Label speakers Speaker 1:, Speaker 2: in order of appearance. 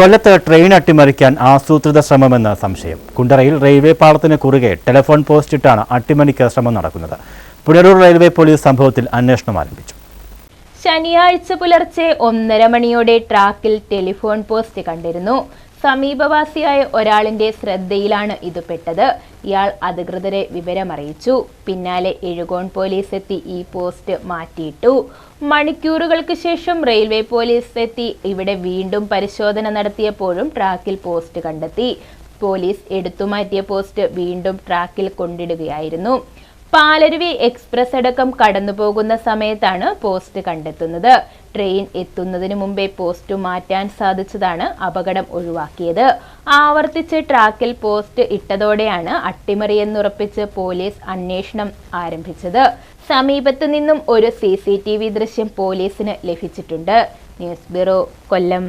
Speaker 1: കൊല്ലത്ത് ട്രെയിൻ അട്ടിമറിക്കാൻ ആസൂത്രിത ശ്രമമെന്ന് സംശയം. കുണ്ടറയിൽ റെയിൽവേ പാളത്തിന് കുറുകെ ടെലിഫോൺ പോസ്റ്റ് ഇട്ടാണ് അട്ടിമറിക്ക് ശ്രമം നടക്കുന്നത്. പുനരൂർ റെയിൽവേ പോലീസ് സംഭവത്തിൽ അന്വേഷണം ആരംഭിച്ചു.
Speaker 2: ശനിയാഴ്ച പുലർച്ചെ ഒന്നര മണിയോടെ ട്രാക്കിൽ ടെലിഫോൺ പോസ്റ്റ് കണ്ടിരുന്നു. സമീപവാസിയായ ഒരാളിന്റെ ശ്രദ്ധയിലാണ് ഇത് പെട്ടത്. ഇയാൾ അധികൃതരെ വിവരമറിയിച്ചു. പിന്നാലെ എഴുകോൺ പോലീസ് എത്തി ഈ പോസ്റ്റ് മാറ്റിയിട്ടു. മണിക്കൂറുകൾക്ക് ശേഷം റെയിൽവേ പോലീസ് എത്തി. ഇവിടെ വീണ്ടും പരിശോധന നടത്തിയപ്പോഴും ട്രാക്കിൽ പോസ്റ്റ് കണ്ടെത്തി. പോലീസ് എടുത്തുമാറ്റിയ പോസ്റ്റ് വീണ്ടും ട്രാക്കിൽ കൊണ്ടിടുകയായിരുന്നു. പാലരുവി എക്സ്പ്രസ് അടക്കം കടന്നുപോകുന്ന സമയത്താണ് പോസ്റ്റ് കണ്ടെത്തുന്നത്. ട്രെയിൻ എത്തുന്നതിന് മുമ്പേ പോസ്റ്റ് മാറ്റാൻ സാധിച്ചതാണ് അപകടം ഒഴിവാക്കിയത്. ആവർത്തിച്ച് ട്രാക്കിൽ പോസ്റ്റ് ഇട്ടതോടെയാണ് അട്ടിമറിയെന്നുറപ്പിച്ച് പോലീസ് അന്വേഷണം ആരംഭിച്ചത്. സമീപത്തു നിന്നും ഒരു സി ദൃശ്യം പോലീസിന് ലഭിച്ചിട്ടുണ്ട്. News bureau Kollam.